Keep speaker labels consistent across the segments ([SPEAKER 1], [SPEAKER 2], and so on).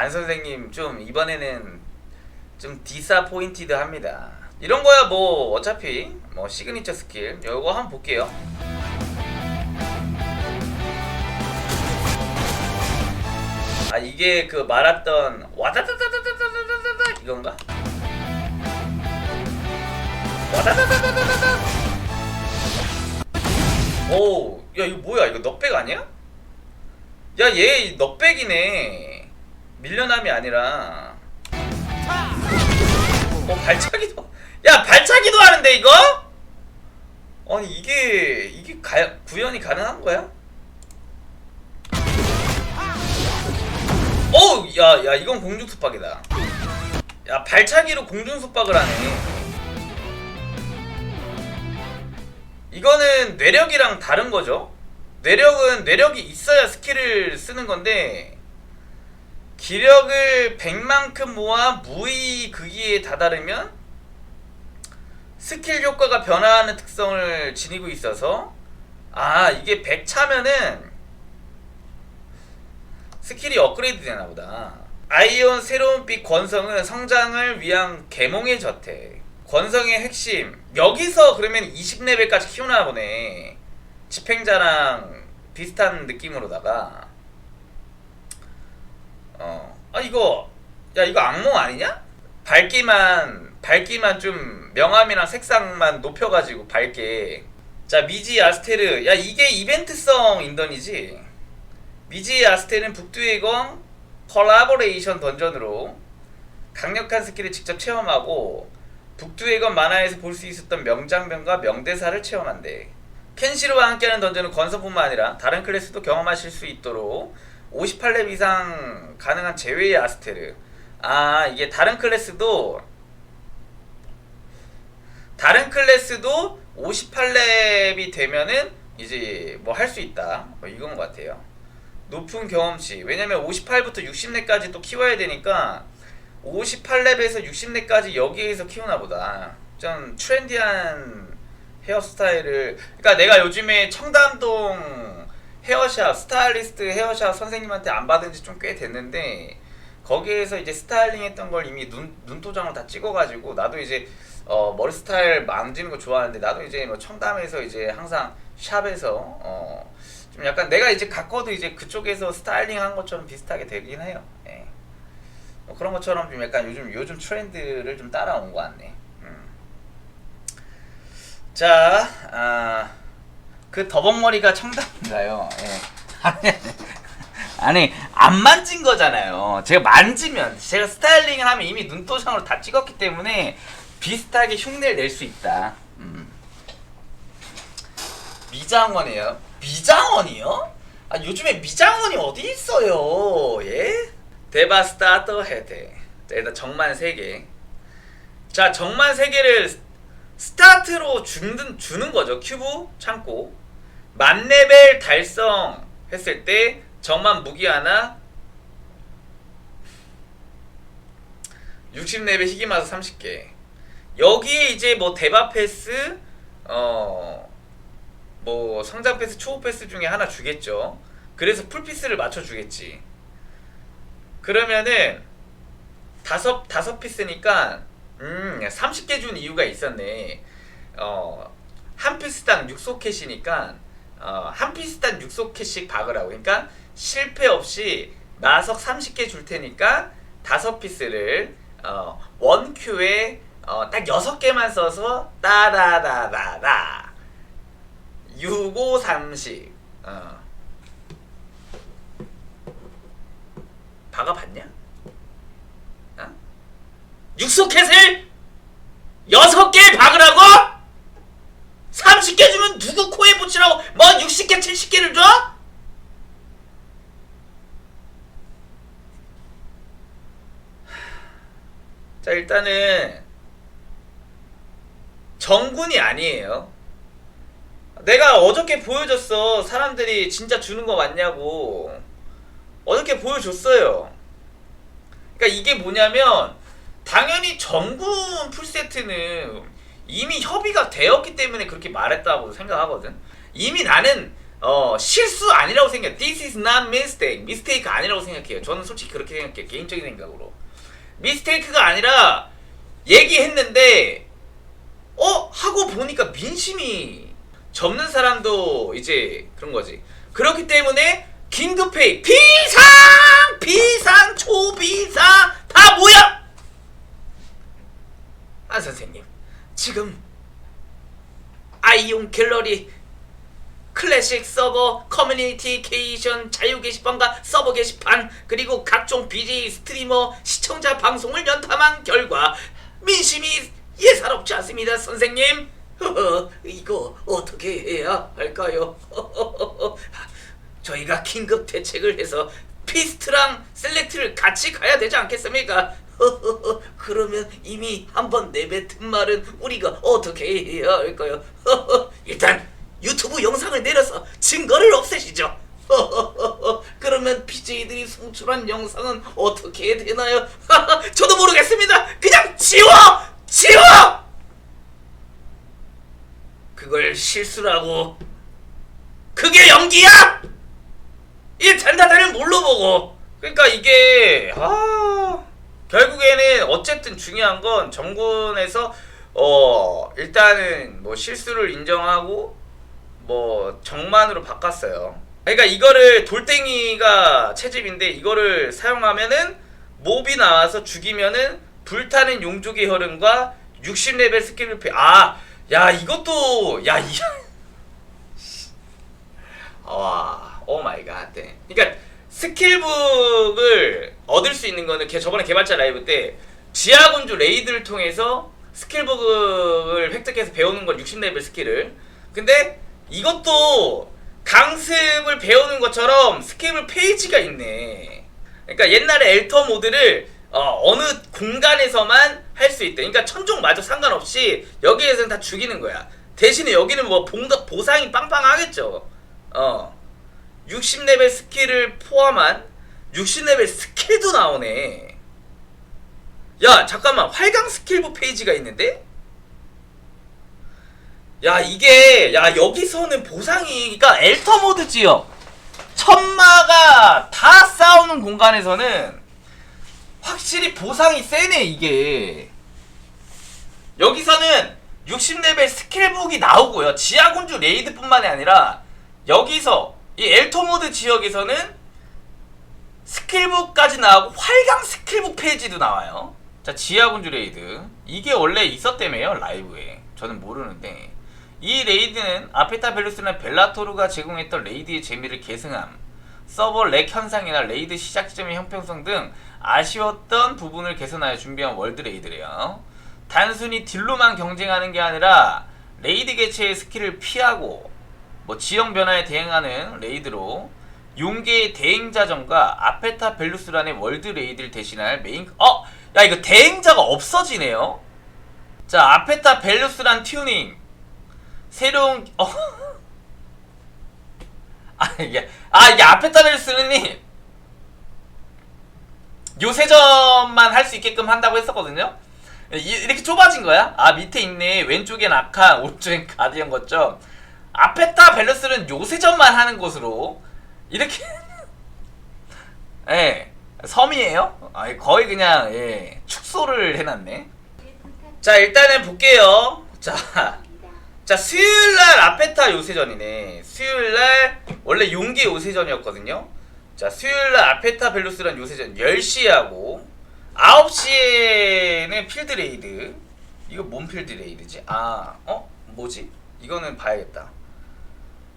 [SPEAKER 1] 안 선생님 좀 이번에는 좀 디사포인티드 합니다. 이런 거야 뭐 어차피 뭐 시그니처 스킬 요거 한번 볼게요. 아 이게 그 말았던 와다다다다다다다다 이건가? 와다다다다다다 오, 야 이거 뭐야? 이거 넉백 아니야? 야, 얘 넉백이네. 밀려남이 아니라. 어, 발차기도. 야, 발차기도 하는데 이거? 아니 이게 이게 가, 구현이 가능한 거야? 오, 야, 야, 이건 공중 속박이다. 야, 발차기로 공중 속박을 하네. 이거는 뇌력이랑 다른 거죠. 뇌력은 뇌력이 있어야 스킬을 쓰는 건데 기력을 100만큼 모아 무의 극기에 다다르면 스킬 효과가 변화하는 특성을 지니고 있어서 아 이게 100 차면은 스킬이 업그레이드 되나 보다. 아이온 새로운 빛 권성은 성장을 위한 계몽의 저택. 권성의 핵심. 여기서 그러면 20레벨까지 키우나 보네. 집행자랑 비슷한 느낌으로다가. 어. 아, 이거. 야, 이거 악몽 아니냐? 밝기만, 밝기만 좀 명암이랑 색상만 높여가지고 밝게. 자, 미지 아스테르. 야, 이게 이벤트성 인던이지. 미지 아스테는 북두의 검 컬라보레이션 던전으로 강력한 스킬을 직접 체험하고 북두의 검 만화에서 볼 수 있었던 명장면과 명대사를 체험한대. 켄시로와 함께하는 던전은 건성뿐만 아니라 다른 클래스도 경험하실 수 있도록 58렙 이상 가능한 제외의 아스테르. 아 이게 다른 클래스도 다른 클래스도 58렙이 되면은 이제 뭐 할 수 있다. 뭐 이건 것 같아요. 높은 경험치. 왜냐면 58부터 60렙까지 또 키워야 되니까 58렙에서 60렙까지 여기에서 키우나 보다. 좀 트렌디한 헤어스타일을 그러니까 내가 요즘에 청담동 헤어샵 스타일리스트 헤어샵 선생님한테 안 받은 지 좀 꽤 됐는데 거기에서 이제 스타일링 했던 걸 이미 눈, 눈도장을 다 찍어가지고 나도 이제 어, 머리 스타일 만지는 거 좋아하는데 나도 이제 뭐 청담에서 이제 항상 샵에서 어, 좀 약간 내가 이제 갖고도 이제 그쪽에서 스타일링 한 것처럼 비슷하게 되긴 해요. 예. 뭐 그런 것처럼 좀 약간 요즘 요즘 트렌드를 좀 따라온 것 같네. 음. 자, 아, 그 더벅머리가 청담인가요? 예. 아니, 안 만진 거잖아요. 제가 만지면 제가 스타일링을 하면 이미 눈도장으로 다 찍었기 때문에 비슷하게 흉내를 낼 수 있다. 음. 미장원이에요. 미장원이요? 아 요즘에 미장원이 어디 있어요? 예? 데바스타터 헤드. 자, 일단 정만 3개. 자, 정만 3개를 스타트로 주는, 주는 거죠. 큐브 창고. 만레벨 달성 했을 때 정만 무기 하나 60레벨 희귀마서 30개. 여기에 이제 뭐 대바 패스 어 뭐 성장 패스, 초호 패스 중에 하나 주겠죠. 그래서 풀 피스를 맞춰 주겠지. 그러면은 다섯 다섯 피스니까 음 30개 준 이유가 있었네. 어한 피스당 6소 캐시니까 어한 피스당 6소 캐씩 박으라고. 그러니까 실패 없이 마석 30개 줄 테니까 다섯 피스를 어 원큐에 어 딱 6개만 써서 따다다다다 65 30 어. 박아봤냐? 어? 육소켓을 여섯 개 박으라고? 30개 주면 누구 코에 붙이라고 뭐 60개 70개를 줘? 자 일단은 정군이 아니에요 내가 어저께 보여줬어 사람들이 진짜 주는 거 맞냐고 어저께 보여줬어요. 그러니까 이게 뭐냐면 당연히 정군 풀세트는 이미 협의가 되었기 때문에 그렇게 말했다고 생각하거든. 이미 나는 어 실수 아니라고 생각. This is not mistake. 미스테이크 아니라고 생각해요. 저는 솔직히 그렇게 생각해요. 개인적인 생각으로. 미스테이크가 아니라 얘기했는데 어 하고 보니까 민심이 접는 사람도 이제 그런 거지. 그렇기 때문에 긴급회의 비상 비상 초비상 다 모여. 안 선생님 지금 아이용 갤러리 클래식 서버, 커뮤니티케이션, 자유 게시판과 서버 게시판, 그리고 각종 BJ 스트리머, 시청자 방송을 연탐한 결과 민심이 예사롭지 않습니다, 선생님. 이거 어떻게 해야 할까요? 저희가 긴급 대책을 해서 피스트랑 셀렉트를 같이 가야 되지 않겠습니까? 허허허, 그러면 이미 한 번 내뱉은 말은 우리가 어떻게 해야 할까요? 일단 유튜브 영상을 내려서 증거를 없애시죠. 그러면 BJ들이 송출한 영상은 어떻게 되나요? 저도 모르겠습니다. 그냥 지워! 지워! 그걸 실수라고. 그게 연기야? 이 젠다들을 뭘로 보고? 그러니까 이게 아 결국에는 어쨌든 중요한 건 정군에서 어 일단은 뭐 실수를 인정하고 뭐 정만으로 바꿨어요. 그러니까 이거를 돌덩이가 채집인데 이거를 사용하면은 몹이 나와서 죽이면은 불타는 용족의 흐름과 60레벨 스킬을 피. 아, 야 이것도 야 이. 와, 오 마이 갓. 네. 그러니까 스킬북을 얻을 수 있는 거는 걔 저번에 개발자 라이브 때 지하군주 레이드를 통해서 스킬북을 획득해서 배우는 건 60레벨 스킬을. 근데 이것도 강습을 배우는 것처럼 스킬북 페이지가 있네. 그러니까 옛날에 엘터 모드를 어, 느 공간에서만 할 수 있대. 그러니까 천종 마저 상관없이 여기에서는 다 죽이는 거야. 대신에 여기는 뭐 봉다, 보상이 빵빵하겠죠. 어. 60레벨 스킬을 포함한 60레벨 스킬도 나오네. 야, 잠깐만. 활강 스킬북 페이지가 있는데? 야, 이게, 야, 여기서는 보상이, 그니까 엘터 모드 지역. 천마가 다 싸우는 공간에서는 확실히 보상이 세네, 이게. 여기서는 60레벨 스킬북이 나오고요. 지하군주 레이드뿐만이 아니라 여기서 이 엘토모드 지역에서는 스킬북까지 나오고 활강 스킬북 페이지도 나와요. 자, 지하군주 레이드. 이게 원래 있었다며요, 라이브에. 저는 모르는데. 이 레이드는 아페타 벨루스나 벨라토르가 제공했던 레이드의 재미를 계승함. 서버 렉 현상이나 레이드 시작 지점의 형평성 등 아쉬웠던 부분을 개선하여 준비한 월드 레이드래요. 단순히 딜로만 경쟁하는 게 아니라 레이드 개체의 스킬을 피하고 뭐 지형 변화에 대응하는 레이드로 용계의 대행자전과 아페타 벨루스란의 월드 레이드를 대신할 메인 어? 야 이거 대행자가 없어지네요 자 아페타 벨루스란 튜닝 새로운 어? 아 이게 아 이게 아페타 벨루스란이 요새전만 할 수 있게끔 한다고 했었거든요 이- 이렇게 좁아진 거야? 아 밑에 있네 왼쪽엔 아칸 오른쪽엔 가디언 거점 아페타 밸런스는 요새전만 하는 곳으로 이렇게 예 섬이에요? 아, 거의 그냥 예 축소를 해놨네. 자 일단은 볼게요. 자, 자 수요일날 아페타 요새전이네. 수요일날 원래 용기 요새전이었거든요. 자 수요일날 아페타 벨루스란 요새전 10시에 하고 9시에는 필드레이드. 이거 뭔 필드레이드지? 아 어? 뭐지? 이거는 봐야겠다.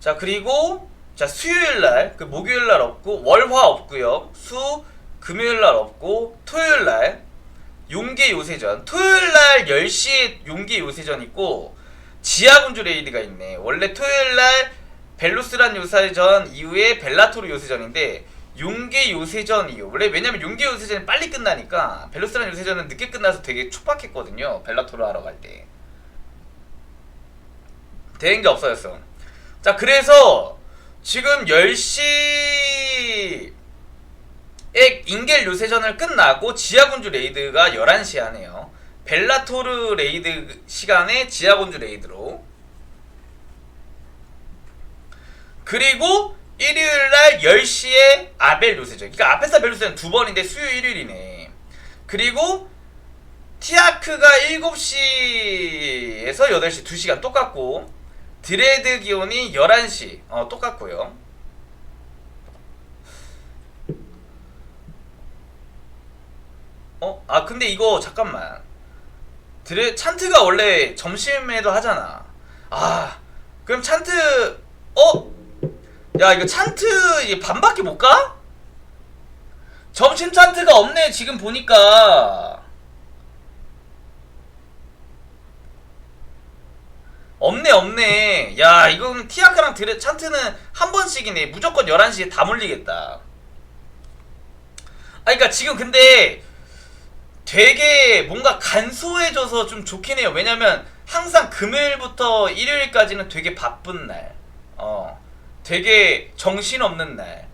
[SPEAKER 1] 자 그리고 자 수요일 날 그 목요일 날 없고 월화 없고요. 수 금요일 날 없고 토요일 날 용계 요새전. 토요일 날 10시에 용계 요새전 있고 지하군주 레이드가 있네. 원래 토요일 날 벨루스란 요새전 이후에 벨라토르 요새전인데 용계 요새전이요. 원래 왜냐면 용계 요새전이 빨리 끝나니까 벨루스란 요새전은 늦게 끝나서 되게 촉박했거든요. 벨라토르 하러 갈 때. 되는 게 없어졌어. 자 그래서 지금 10시 에 인겔 요새전을 끝나고 지하군주 레이드가 11시에 하네요 벨라토르 레이드 시간에 지하군주 레이드로 그리고 일요일 날 10시에 아벨 요새죠. 그러니까 아페사 벨 요새는 두 번인데 수요일 일요일이네. 그리고 티아크가 7시에서 8시 2시간 똑같고 드레드 기온이 11시 어, 똑같고요. 어? 아 근데 이거 잠깐만 드레 찬트가 원래 점심에도 하잖아 아 그럼 찬트 어? 야 이거 찬트 반밖에 못 가? 점심 찬트가 없네 지금 보니까 없네 없네 야 이건 티아크랑 드레 찬트는 한 번씩이네 무조건 11시에 다 몰리겠다 아 그니까 지금 근데 되게 뭔가 간소해져서 좀 좋긴 해요. 왜냐면 항상 금요일부터 일요일까지는 되게 바쁜 날. 어. 되게 정신없는 날.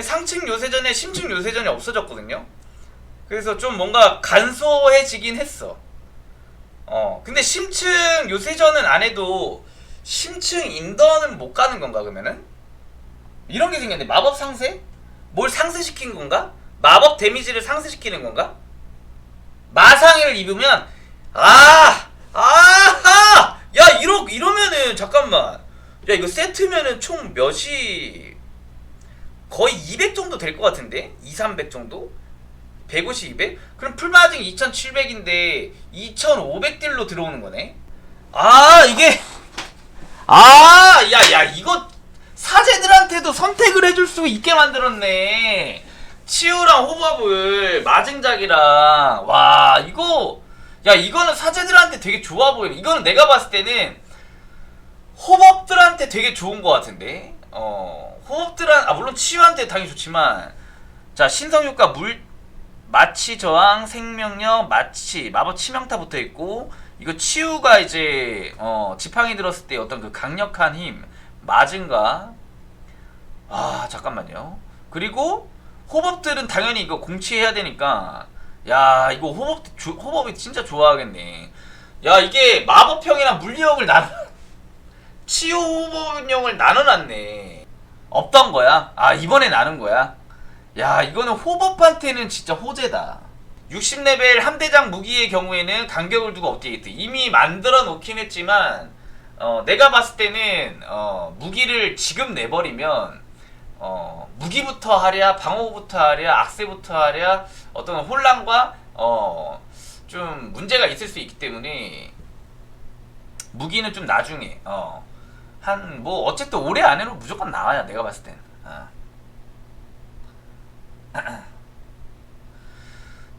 [SPEAKER 1] 상층 요새전에 심층 요새전이 없어졌거든요. 그래서 좀 뭔가 간소해지긴 했어. 어. 근데 심층 요새전은 안 해도 심층 인더는 못 가는 건가 그러면은? 이런 게 생겼네. 마법 상세? 뭘 상세시킨 건가? 마법 데미지를 상세시키는 건가? 마상을 입으면 아! 아하! 야, 이러 이러면은 잠깐만. 야, 이거 세트면은 총 몇이 거의 200 정도 될 것 같은데? 2, 300 정도? 150, 200? 그럼 풀마징 2700인데 2500딜로 들어오는 거네? 아, 이게 아, 야, 야, 이거 사제들한테도 선택을 해줄 수 있게 만들었네. 치우랑 호밥을 마징작이랑 와 이거 야 이거는 사제들한테 되게 좋아 보여. 이거는 내가 봤을 때는 호법들한테 되게 좋은 것 같은데. 어 호법들한 아 물론 치유한테 당연히 좋지만 자 신성 효과 물 마취 저항 생명력 마취 마법 치명타 붙어 있고 이거 치유가 이제 어 지팡이 들었을 때 어떤 그 강력한 힘 맞은가? 아 잠깐만요. 그리고 호법들은 당연히 이거 공치해야 되니까 야 이거 호법 조- 호법이 진짜 좋아하겠네. 야 이게 마법형이랑 물리형을 나눠 치유 호법형을 나눠놨네. 없던 거야? 아 이번에 나눈 거야 야 이거는 호법한테는 진짜 호재다. 60레벨 함대장 무기의 경우에는 간격을 두고 업데이트. 이미 만들어 놓긴 했지만 어, 내가 봤을 때는 어, 무기를 지금 내버리면 어, 무기부터 하랴 방어부터 하랴 악세부터 하랴 어떤 혼란과 어, 좀 문제가 있을 수 있기 때문에 무기는 좀 나중에 어, 한 뭐 어쨌든 올해 안에는 무조건 나와야 내가 봤을 때는. 어.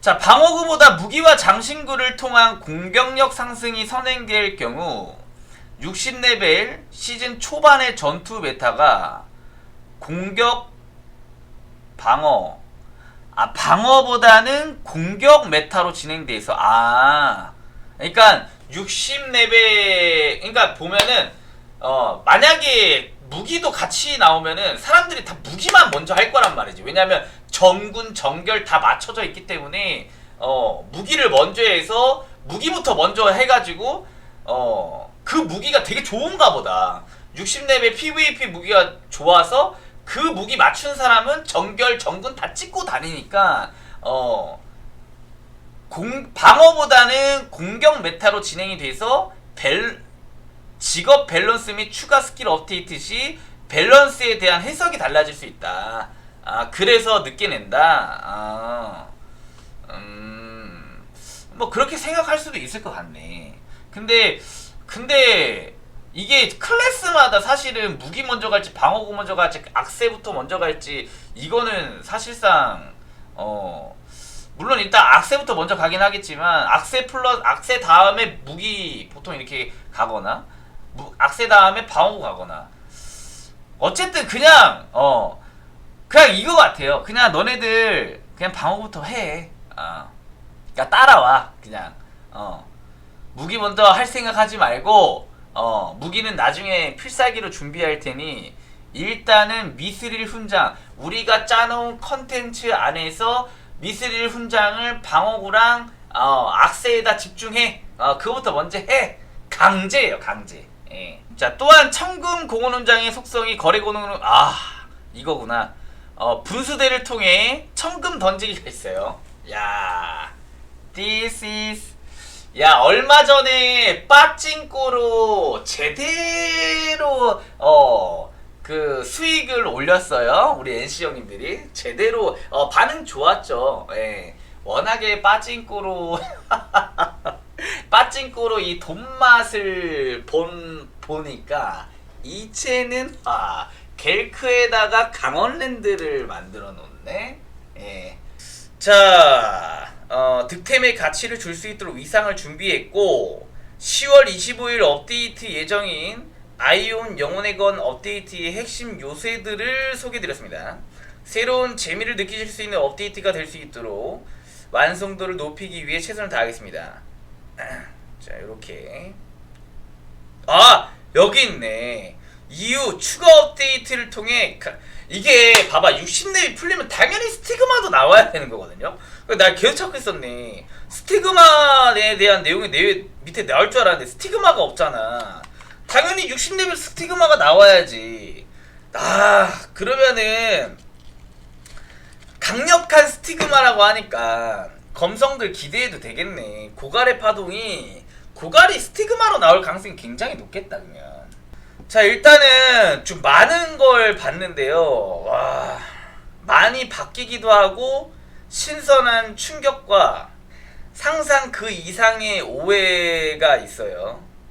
[SPEAKER 1] 자, 방어구보다 무기와 장신구를 통한 공격력 상승이 선행될 경우 60레벨 시즌 초반의 전투 메타가 공격 방어 아 방어보다는 공격 메타로 진행돼 있어. 아 그러니까 60레벨 그러니까 보면은 어 만약에 무기도 같이 나오면은 사람들이 다 무기만 먼저 할 거란 말이지. 왜냐면 정군 정결 다 맞춰져 있기 때문에 어 무기를 먼저 해서 무기부터 먼저 해가지고 어 그 무기가 되게 좋은가 보다 60레벨 PVP 무기가 좋아서 그 무기 맞춘 사람은 정결 정군 다 찍고 다니니까 어 공, 방어보다는 공격 메타로 진행이 돼서 벨, 직업 밸런스 및 추가 스킬 업데이트 시 밸런스에 대한 해석이 달라질 수 있다. 아, 그래서 늦게 낸다. 아, 음, 뭐 그렇게 생각할 수도 있을 것 같네. 근데, 근데 이게 클래스마다 사실은 무기 먼저 갈지 방어구 먼저 갈지 악세부터 먼저 갈지 이거는 사실상 어 물론 일단 악세부터 먼저 가긴 하겠지만 악세 플러스 악세 다음에 무기 보통 이렇게 가거나 무, 악세 다음에 방어구 가거나 어쨌든 그냥 어 그냥 이거 같아요. 그냥 너네들 그냥 방어부터 해. 어. 그러니까 따라와 그냥 어 무기 먼저 할 생각하지 말고 어 무기는 나중에 필살기로 준비할 테니 일단은 미스릴 훈장 우리가 짜놓은 컨텐츠 안에서 미스릴 훈장을 방어구랑 어, 악세에다 집중해 어 그거부터 먼저 해 강제예요 강제 예. 자 또한 청금 공원훈장의 속성이 거래 공원은 아 이거구나. 어 분수대를 통해 청금 던지기가 있어요. 야, this is 야 얼마 전에 빠찡꼬로 제대로 어 그 수익을 올렸어요. 우리 NC 형님들이. 제대로 어 반응 좋았죠. 예. 워낙에 빠찡꼬로 빠찡꼬로 이 돈 맛을 본 보니까 이제는 아 겔크에다가 강원랜드를 만들어 놓네 예. 자, 어, 득템의 가치를 줄 수 있도록 위상을 준비했고 10월 25일 업데이트 예정인 아이온 영혼의 건 업데이트의 핵심 요소들을 소개드렸습니다. 새로운 재미를 느끼실 수 있는 업데이트가 될 수 있도록 완성도를 높이기 위해 최선을 다하겠습니다. 자, 이렇게 아 여기 있네. 이후 추가 업데이트를 통해 가- 이게 봐봐 60렙이 풀리면 당연히 스티그마도 나와야 되는 거거든요. 나 계속 찾고 있었네. 스티그마에 대한 내용이 내 밑에 나올 줄 알았는데 스티그마가 없잖아. 당연히 60렙은 스티그마가 나와야지. 아 그러면은 강력한 스티그마라고 하니까 검성들 기대해도 되겠네. 고갈의 파동이 고갈이 스티그마로 나올 가능성이 굉장히 높겠다 그러면. 자 일단은 좀 많은 걸 봤는데요. 와 많이 바뀌기도 하고 신선한 충격과 상상 그 이상의 오해가 있어요.